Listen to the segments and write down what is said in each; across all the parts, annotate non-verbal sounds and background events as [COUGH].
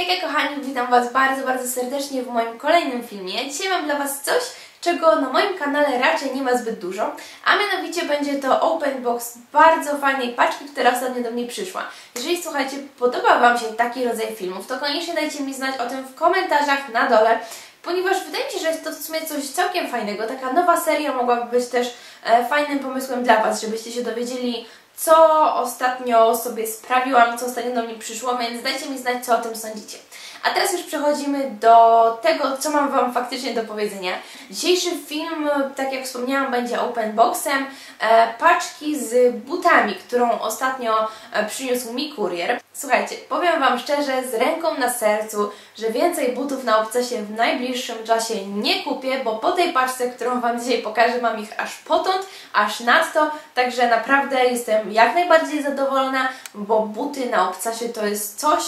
Hejka kochani, witam Was bardzo, bardzo serdecznie w moim kolejnym filmie. Dzisiaj mam dla Was coś, czego na moim kanale raczej nie ma zbyt dużo, a mianowicie będzie to open box bardzo fajnej paczki, która ostatnio do mnie przyszła. Jeżeli słuchajcie, podoba Wam się taki rodzaj filmów, to koniecznie dajcie mi znać o tym w komentarzach na dole, ponieważ wydaje mi się, że jest to w sumie coś całkiem fajnego. Taka nowa seria mogłaby być też e, fajnym pomysłem dla Was, żebyście się dowiedzieli co ostatnio sobie sprawiłam, co ostatnio do mnie przyszło, więc dajcie mi znać, co o tym sądzicie. A teraz już przechodzimy do tego, co mam Wam faktycznie do powiedzenia. Dzisiejszy film, tak jak wspomniałam, będzie open boxem e, paczki z butami, którą ostatnio e, przyniósł mi kurier. Słuchajcie, powiem Wam szczerze, z ręką na sercu, że więcej butów na obcesie w najbliższym czasie nie kupię, bo po tej paczce, którą Wam dzisiaj pokażę, mam ich aż potąd, aż nadto, także naprawdę jestem jak najbardziej zadowolona, bo buty na obcasie to jest coś,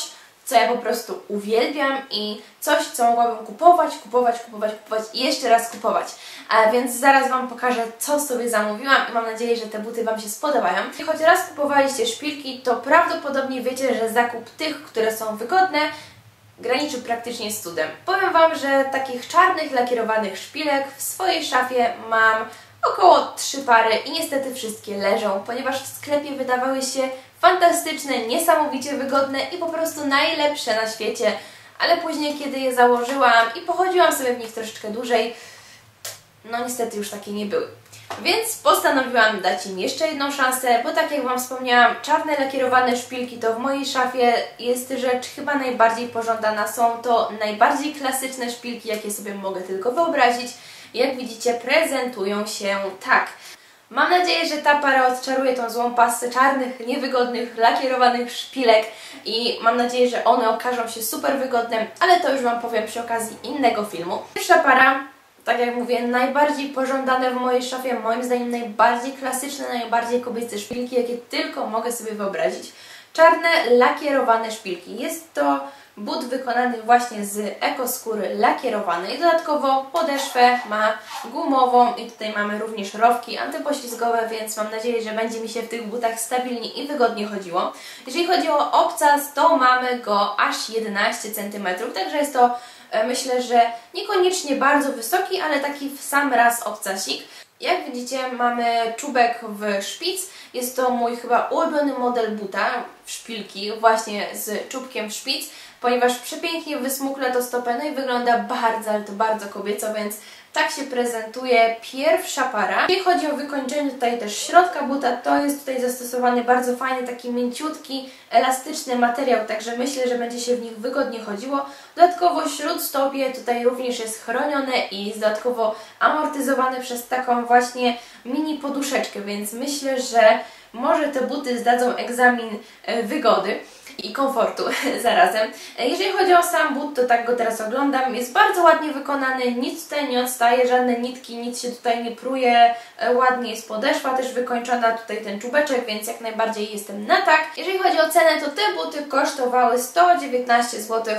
co ja po prostu uwielbiam i coś, co mogłabym kupować, kupować, kupować, kupować i jeszcze raz kupować. A więc zaraz Wam pokażę, co sobie zamówiłam i mam nadzieję, że te buty Wam się spodobają. Jeśli choć raz kupowaliście szpilki, to prawdopodobnie wiecie, że zakup tych, które są wygodne, graniczy praktycznie z cudem. Powiem Wam, że takich czarnych, lakierowanych szpilek w swojej szafie mam około trzy pary i niestety wszystkie leżą, ponieważ w sklepie wydawały się fantastyczne, niesamowicie wygodne i po prostu najlepsze na świecie, ale później kiedy je założyłam i pochodziłam sobie w nich troszeczkę dłużej, no niestety już takie nie były. Więc postanowiłam dać im jeszcze jedną szansę, bo tak jak Wam wspomniałam, czarne lakierowane szpilki to w mojej szafie jest rzecz chyba najbardziej pożądana. Są to najbardziej klasyczne szpilki, jakie sobie mogę tylko wyobrazić. Jak widzicie, prezentują się tak. Mam nadzieję, że ta para odczaruje tą złą pasę czarnych, niewygodnych, lakierowanych szpilek i mam nadzieję, że one okażą się super wygodne, ale to już Wam powiem przy okazji innego filmu. Pierwsza para, tak jak mówię, najbardziej pożądane w mojej szafie, moim zdaniem najbardziej klasyczne, najbardziej kobiece szpilki, jakie tylko mogę sobie wyobrazić. Czarne, lakierowane szpilki. Jest to but wykonany właśnie z ekoskóry lakierowanej. Dodatkowo podeszwę ma gumową i tutaj mamy również rowki antypoślizgowe, więc mam nadzieję, że będzie mi się w tych butach stabilnie i wygodnie chodziło. Jeżeli chodzi o obcas, to mamy go aż 11 cm, także jest to e, myślę, że niekoniecznie bardzo wysoki, ale taki w sam raz obcasik. Jak widzicie mamy czubek w szpic, jest to mój chyba ulubiony model buta w szpilki, właśnie z czubkiem w szpic ponieważ przepięknie wysmukle to stopę, no i wygląda bardzo, ale to bardzo kobieco, więc tak się prezentuje pierwsza para. Jeśli chodzi o wykończenie tutaj też środka buta, to jest tutaj zastosowany bardzo fajny, taki mięciutki, elastyczny materiał, także myślę, że będzie się w nich wygodnie chodziło. Dodatkowo śródstopie tutaj również jest chronione i jest dodatkowo amortyzowane przez taką właśnie mini poduszeczkę, więc myślę, że może te buty zdadzą egzamin e, wygody i komfortu [LAUGHS] zarazem. E, jeżeli chodzi o sam but, to tak go teraz oglądam. Jest bardzo ładnie wykonany, nic tutaj nie odstaje, żadne nitki, nic się tutaj nie pruje. E, ładnie jest podeszwa też wykończona, tutaj ten czubeczek, więc jak najbardziej jestem na tak. Jeżeli chodzi o cenę, to te buty kosztowały 119 zł.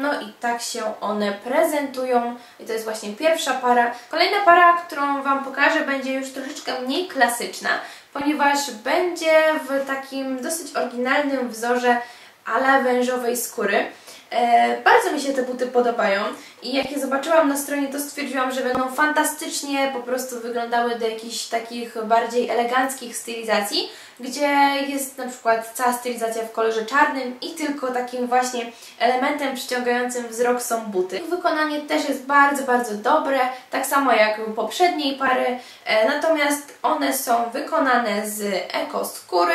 No i tak się one prezentują i to jest właśnie pierwsza para. Kolejna para, którą Wam pokażę, będzie już troszeczkę mniej klasyczna ponieważ będzie w takim dosyć oryginalnym wzorze ala wężowej skóry. E, bardzo mi się te buty podobają i jak je zobaczyłam na stronie, to stwierdziłam, że będą fantastycznie po prostu wyglądały do jakichś takich bardziej eleganckich stylizacji, gdzie jest na przykład cała stylizacja w kolorze czarnym i tylko takim właśnie elementem przyciągającym wzrok są buty. Ich wykonanie też jest bardzo, bardzo dobre, tak samo jak poprzedniej pary, e, natomiast one są wykonane z eko skóry,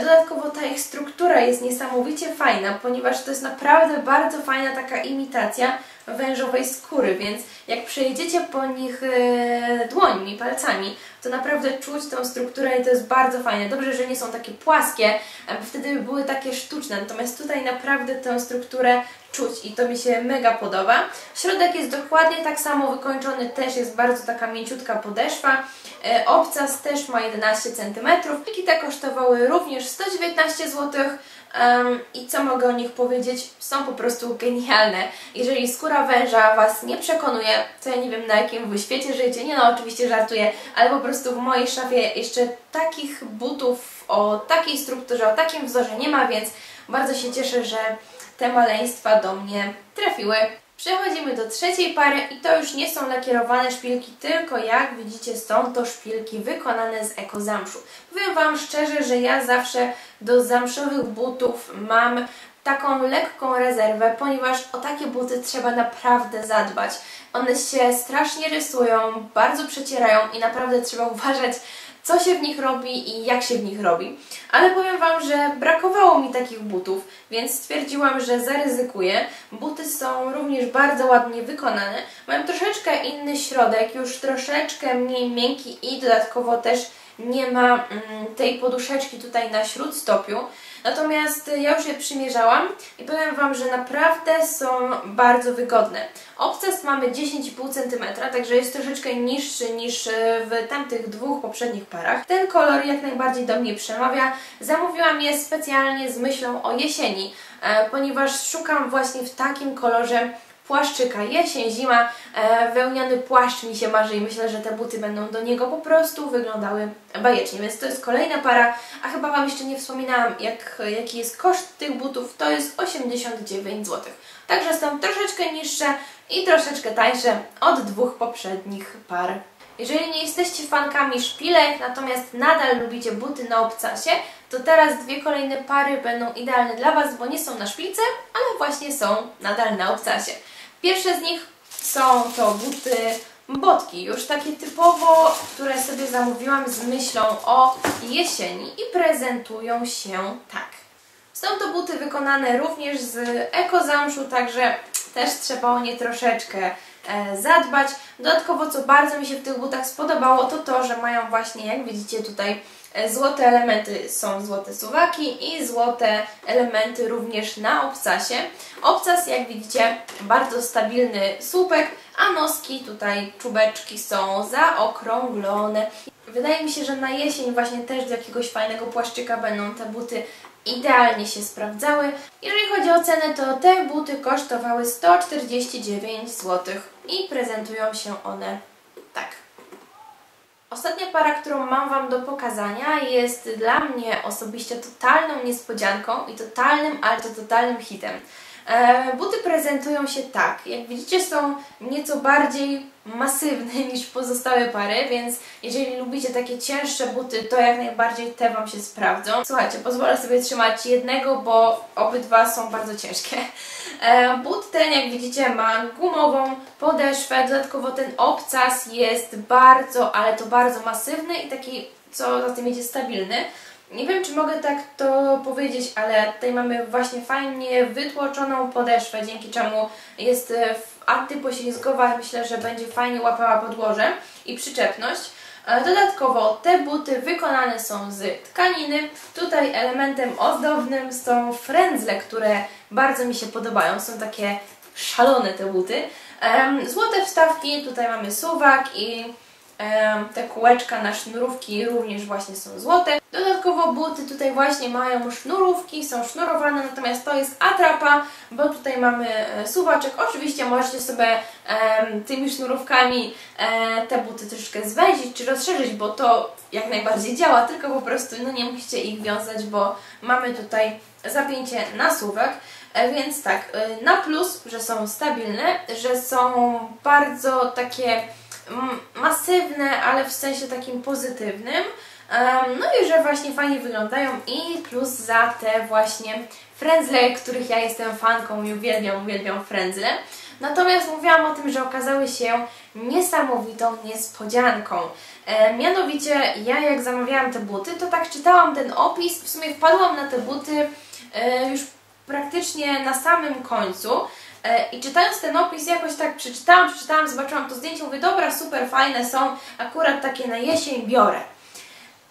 Dodatkowo ta ich struktura jest niesamowicie fajna, ponieważ to jest naprawdę bardzo fajna taka imitacja wężowej skóry, więc jak przejedziecie po nich e, dłońmi, palcami, to naprawdę czuć tą strukturę i to jest bardzo fajne. Dobrze, że nie są takie płaskie, bo wtedy były takie sztuczne, natomiast tutaj naprawdę tę strukturę czuć i to mi się mega podoba. Środek jest dokładnie tak samo wykończony, też jest bardzo taka mięciutka podeszwa. E, obcas też ma 11 cm. Pliki te kosztowały również 119 zł. Um, I co mogę o nich powiedzieć? Są po prostu genialne. Jeżeli skóra węża Was nie przekonuje, to ja nie wiem na jakim Wy świecie żyjecie, nie no oczywiście żartuję, ale po prostu w mojej szafie jeszcze takich butów o takiej strukturze, o takim wzorze nie ma, więc bardzo się cieszę, że te maleństwa do mnie trafiły. Przechodzimy do trzeciej pary i to już nie są lakierowane szpilki, tylko jak widzicie są to szpilki wykonane z ekozamszu. Powiem Wam szczerze, że ja zawsze do zamszowych butów mam taką lekką rezerwę, ponieważ o takie buty trzeba naprawdę zadbać. One się strasznie rysują, bardzo przecierają i naprawdę trzeba [LAUGHS] uważać, co się w nich robi i jak się w nich robi. Ale powiem Wam, że brakowało mi takich butów, więc stwierdziłam, że zaryzykuję. Buty są również bardzo ładnie wykonane. Mają troszeczkę inny środek, już troszeczkę mniej miękki i dodatkowo też nie ma mm, tej poduszeczki tutaj na śródstopiu. Natomiast ja już je przymierzałam i powiem Wam, że naprawdę są bardzo wygodne. Obcas mamy 10,5 cm, także jest troszeczkę niższy niż w tamtych dwóch poprzednich parach. Ten kolor jak najbardziej do mnie przemawia. Zamówiłam je specjalnie z myślą o jesieni, e, ponieważ szukam właśnie w takim kolorze płaszczyka. Jesień, zima, e, wełniany płaszcz mi się marzy i myślę, że te buty będą do niego po prostu wyglądały bajecznie. Więc to jest kolejna para, a chyba Wam jeszcze nie wspominałam, jak, jaki jest koszt tych butów. To jest 89 zł. Także są troszeczkę niższe i troszeczkę tańsze od dwóch poprzednich par. Jeżeli nie jesteście fankami szpilek, natomiast nadal lubicie buty na obcasie, to teraz dwie kolejne pary będą idealne dla Was, bo nie są na szpilce, ale właśnie są nadal na obcasie. Pierwsze z nich są to buty botki, już takie typowo, które sobie zamówiłam z myślą o jesieni i prezentują się tak. Są to buty wykonane również z ekozamszu, także też trzeba o nie troszeczkę e, zadbać. Dodatkowo, co bardzo mi się w tych butach spodobało, to to, że mają właśnie, jak widzicie tutaj, złote elementy, są złote suwaki i złote elementy również na obcasie. Obcas, jak widzicie, bardzo stabilny słupek, a noski, tutaj czubeczki są zaokrąglone. Wydaje mi się, że na jesień właśnie też do jakiegoś fajnego płaszczyka będą te buty idealnie się sprawdzały. Jeżeli chodzi o cenę, to te buty kosztowały 149 zł i prezentują się one tak. Ostatnia para, którą mam Wam do pokazania jest dla mnie osobiście totalną niespodzianką i totalnym, ale to totalnym hitem. E, buty prezentują się tak. Jak widzicie są nieco bardziej masywne [LAUGHS] niż pozostałe pary, więc jeżeli lubicie takie cięższe buty, to jak najbardziej te Wam się sprawdzą. Słuchajcie, pozwolę sobie trzymać jednego, bo obydwa są bardzo ciężkie. E, but ten, jak widzicie, ma gumową podeszwę, dodatkowo ten obcas jest bardzo, ale to bardzo masywny i taki, co za tym idzie, stabilny. Nie wiem, czy mogę tak to powiedzieć, ale tutaj mamy właśnie fajnie wytłoczoną podeszwę, dzięki czemu jest e, antypoślizgowa. Myślę, że będzie fajnie łapała podłoże i przyczepność. E, dodatkowo te buty wykonane są z tkaniny. Tutaj elementem ozdobnym są frędzle, które bardzo mi się podobają. Są takie szalone te buty. Złote wstawki, tutaj mamy suwak i te kółeczka na sznurówki również właśnie są złote. Dodatkowo buty tutaj właśnie mają sznurówki, są sznurowane, natomiast to jest atrapa, bo tutaj mamy e, suwaczek. Oczywiście możecie sobie tymi sznurówkami e, te buty troszeczkę zwęzić czy rozszerzyć, bo to jak najbardziej działa, tylko po prostu no nie musicie ich wiązać, bo mamy tutaj zapięcie na suwak. E, więc tak, na plus, że są stabilne, że są bardzo takie masywne, ale w sensie takim pozytywnym. No i że właśnie fajnie wyglądają i plus za te właśnie frędzle, których ja jestem fanką i uwielbiam, uwielbiam frędzle. Natomiast mówiłam o tym, że okazały się niesamowitą niespodzianką. E, mianowicie ja jak zamawiałam te buty, to tak czytałam ten opis, w sumie wpadłam na te buty e, już praktycznie na samym końcu, I czytając ten opis jakoś tak przeczytałam, przeczytałam, zobaczyłam to zdjęcie, mówię, dobra, super, fajne są, akurat takie na jesień biorę.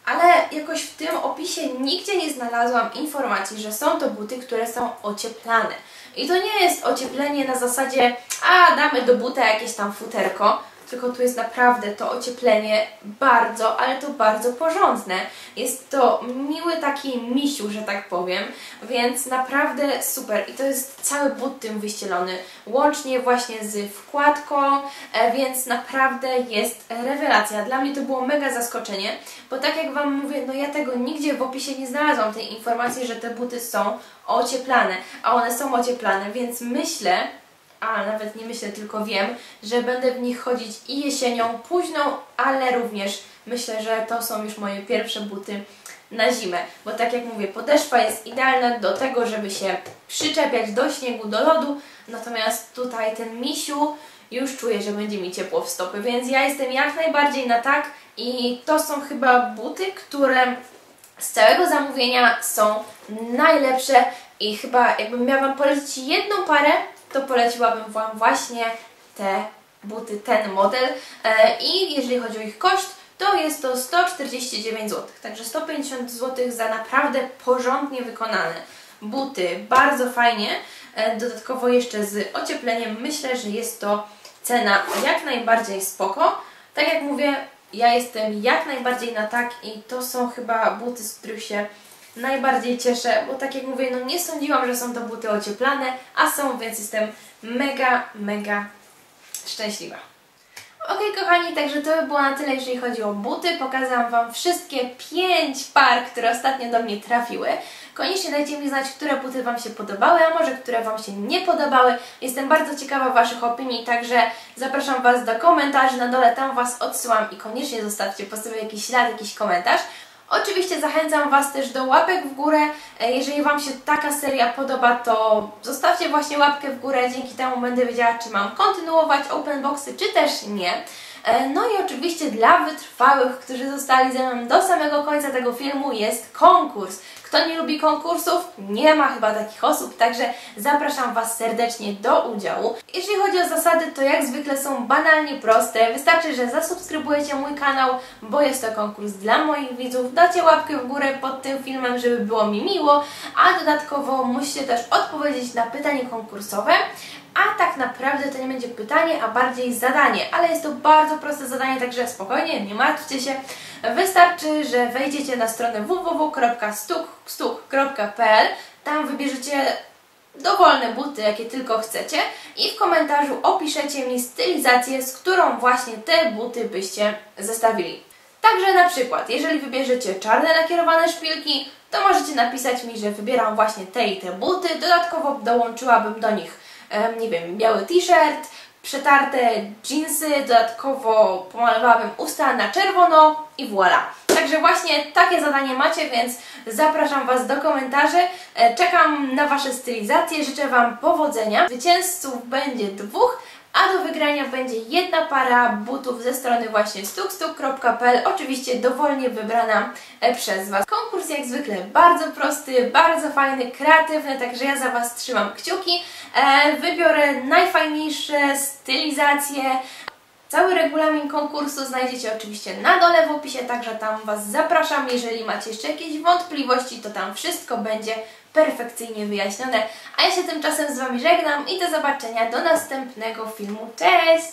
Ale jakoś w tym opisie nigdzie nie znalazłam informacji, że są to buty, które są ocieplane. I to nie jest ocieplenie na zasadzie, a damy do buta jakieś tam futerko, tylko tu jest naprawdę to ocieplenie bardzo, ale to bardzo porządne. Jest to miły taki misiu, że tak powiem, więc naprawdę super. I to jest cały but tym wyścielony, łącznie właśnie z wkładką, e, więc naprawdę jest rewelacja. Dla mnie to było mega zaskoczenie, bo tak jak Wam mówię, no ja tego nigdzie w opisie nie znalazłam, tej informacji, że te buty są ocieplane, a one są ocieplane, więc myślę, a nawet nie myślę, tylko wiem, że będę w nich chodzić i jesienią, późną, ale również myślę, że to są już moje pierwsze buty na zimę, bo tak jak mówię, podeszwa jest idealna do tego, żeby się przyczepiać do śniegu, do lodu, natomiast tutaj ten misiu już czuję, że będzie mi ciepło w stopy, więc ja jestem jak najbardziej na tak. I to są chyba buty, które z całego zamówienia są najlepsze. I chyba jakbym miała Wam polecić jedną parę, to poleciłabym Wam właśnie te buty, ten model. E, i jeżeli chodzi o ich koszt, to jest to 149 zł, także 150 zł za naprawdę porządnie wykonane buty, bardzo fajnie, e, dodatkowo jeszcze z ociepleniem, myślę, że jest to cena jak najbardziej spoko, tak jak mówię, ja jestem jak najbardziej na tak i to są chyba buty, z których się najbardziej cieszę, bo tak jak mówię, no nie sądziłam, że są to buty ocieplane, a są, więc jestem mega, mega szczęśliwa. Ok, kochani, także to by było na tyle, jeżeli chodzi o buty. Pokazałam Wam wszystkie pięć par, które ostatnio do mnie trafiły. Koniecznie dajcie mi znać, które buty Wam się podobały, a może które Wam się nie podobały. Jestem bardzo ciekawa Waszych opinii, także zapraszam Was do komentarzy na dole, tam Was odsyłam i koniecznie zostawcie po sobie jakiś ślad, jakiś komentarz. Oczywiście zachęcam Was też do łapek w górę. E, jeżeli Wam się taka seria podoba, to zostawcie właśnie łapkę w górę. Dzięki temu będę wiedziała, czy mam kontynuować open boxy, czy też nie. E, no i oczywiście dla wytrwałych, którzy zostali ze mną do samego końca tego filmu jest konkurs. Kto nie lubi konkursów? Nie ma chyba takich osób, także zapraszam Was serdecznie do udziału. Jeżeli chodzi o zasady, to jak zwykle są banalnie proste. Wystarczy, że zasubskrybujecie mój kanał, bo jest to konkurs dla moich widzów. Dacie łapkę w górę pod tym filmem, żeby było mi miło, a dodatkowo musicie też odpowiedzieć na pytanie konkursowe. A tak naprawdę to nie będzie pytanie, a bardziej zadanie, ale jest to bardzo proste zadanie, także spokojnie, nie martwcie się. Wystarczy, że wejdziecie na stronę www.stuk.pl, tam wybierzecie dowolne buty, jakie tylko chcecie i w komentarzu opiszecie mi stylizację, z którą właśnie te buty byście zestawili. Także na przykład, jeżeli wybierzecie czarne lakierowane szpilki, to możecie napisać mi, że wybieram właśnie te i te buty. Dodatkowo dołączyłabym do nich, nie wiem, biały t-shirt, przetarte jeansy, dodatkowo pomalowałabym usta na czerwono i voilà. Także właśnie takie zadanie macie, więc zapraszam Was do komentarzy. E, czekam na Wasze stylizacje, życzę Wam powodzenia. Zwycięzców będzie dwóch, a do wygrania będzie jedna para butów ze strony właśnie stukstuk.pl, oczywiście dowolnie wybrana e, przez Was. Konkurs jak zwykle bardzo prosty, bardzo fajny, kreatywny, także ja za Was trzymam kciuki. E, wybiorę najfajniejsze stylizacje, Cały regulamin konkursu znajdziecie oczywiście na dole w opisie, także tam Was zapraszam. Jeżeli macie jeszcze jakieś wątpliwości, to tam wszystko będzie perfekcyjnie wyjaśnione. A ja się tymczasem z Wami żegnam i do zobaczenia do następnego filmu. Cześć!